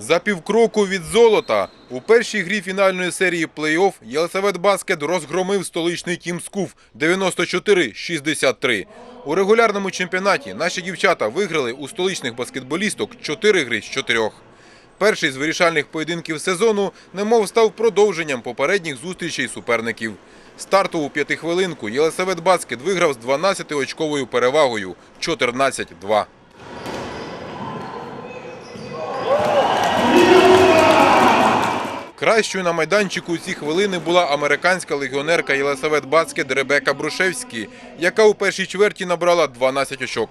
За півкроку від золота у першій грі фінальної серії плей-офф Єлисавет Баскет розгромив столичний Тім Скуф 94-63. У регулярному чемпіонаті наші дівчата виграли у столичних баскетболісток 4 гри з 4. Перший з вирішальних поєдинків сезону немов став продовженням попередніх зустрічей суперників. Стартову п'ятихвилинку Єлисавет Баскет виграв з 12-очковою перевагою 14-2. Кращою на майданчику у ці хвилини була американська легіонерка Єлисавет Баскет Ребека Брушевські, яка у першій чверті набрала 12 очок.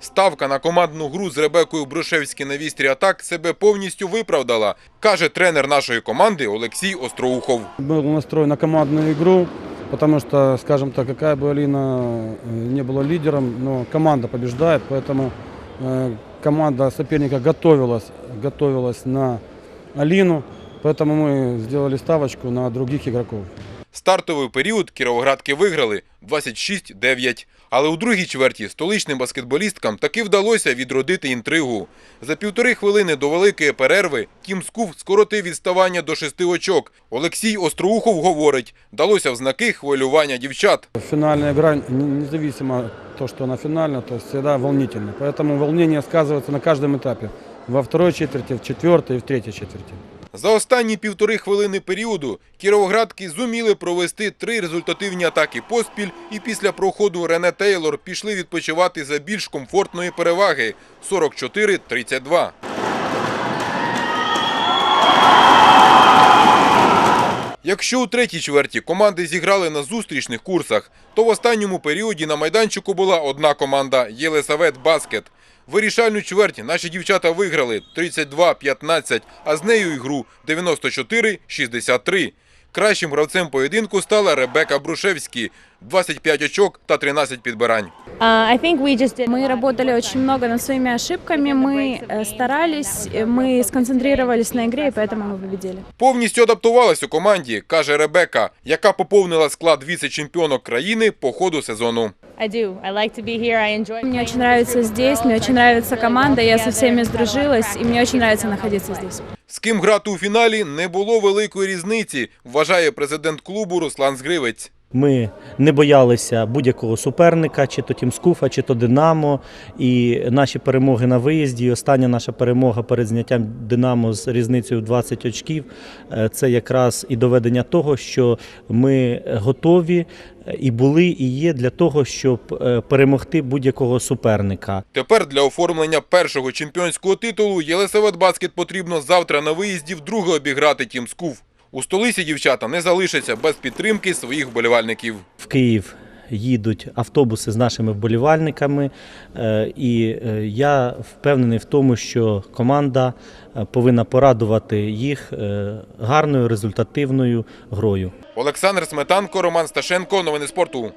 Ставка на командну гру з Ребекою Брушевські на вістрі атак себе повністю виправдала, каже тренер нашої команди Олексій Остроухов. Был настроен на командную игру, потому что, скажем так, какая бы Алина э, не была лидером, но команда побеждает, поэтому э, команда соперника готовилась, готовилась на Алину, поэтому мы сделали ставочку на других игроков. Стартовий період кіровоградки виграли 26-9. Але у другій чверті столичним баскетболісткам таки вдалося відродити інтригу. За півтори хвилини до великої перерви Тім Скуф скоротив відставання до шести очок. Олексій Остроухов говорить, далося в знаки хвилювання дівчат. Финальная игра, не- независимо от того, что она финальная, то есть всегда волнительно. Поэтому волнение сказывается на каждом этапе. Во второй четверти, в четвертой и в третьей четверти. За останні півтори хвилини періоду кіровоградки зуміли провести три результативні атаки поспіль і після проходу Рене Тейлор пішли відпочивати за більш комфортної переваги 44-32. Якщо у третій чверті команди зіграли на зустрічних курсах, то в останньому періоді на майданчику була одна команда Єлисавет Баскет. Вирішальну чверті наші дівчата виграли 32-15, а з нею ігру 94-63. Кращим гравцем поєдинку стала Ребека Брушевський – 25 очок та 13 підбирань. Uh, I think we just did. Мы работали очень много над своими ошибками, мы э, старались, э, мы сконцентрировались на игре, и поэтому мы победили. Повністю адаптувалась у команді, каже Ребека, яка поповнила склад віце-чемпіонок країни по ходу сезону. I do. I like to be here. I enjoy. Мне playing очень нравится здесь, мне очень нравится команда, я со всеми сдружилась, и мне очень нравится находиться здесь. З ким грати у фіналі не було великої різниці, вважає президент клубу Руслан Згривець. Ми не боялися будь-якого суперника, чи то Тімскуфа, чи то Динамо. І наші перемоги на виїзді. і Остання наша перемога перед зняттям Динамо з різницею в 20 очків. е, Це якраз і доведення того, що ми готові е, і були, і є для того, щоб е, перемогти будь-якого суперника. Тепер для оформлення першого чемпіонського титулу Єлисавет Баскет потрібно завтра на виїзді вдруге обіграти Тім Скуф. У столиці дівчата не залишаться без підтримки своїх вболівальників. В Київ їдуть автобуси з нашими вболівальниками, е, і е, я впевнений в тому, що команда е, повинна порадувати їх гарною результативною грою. Олександр Сметанко, Роман Сташенко. Новини спорту.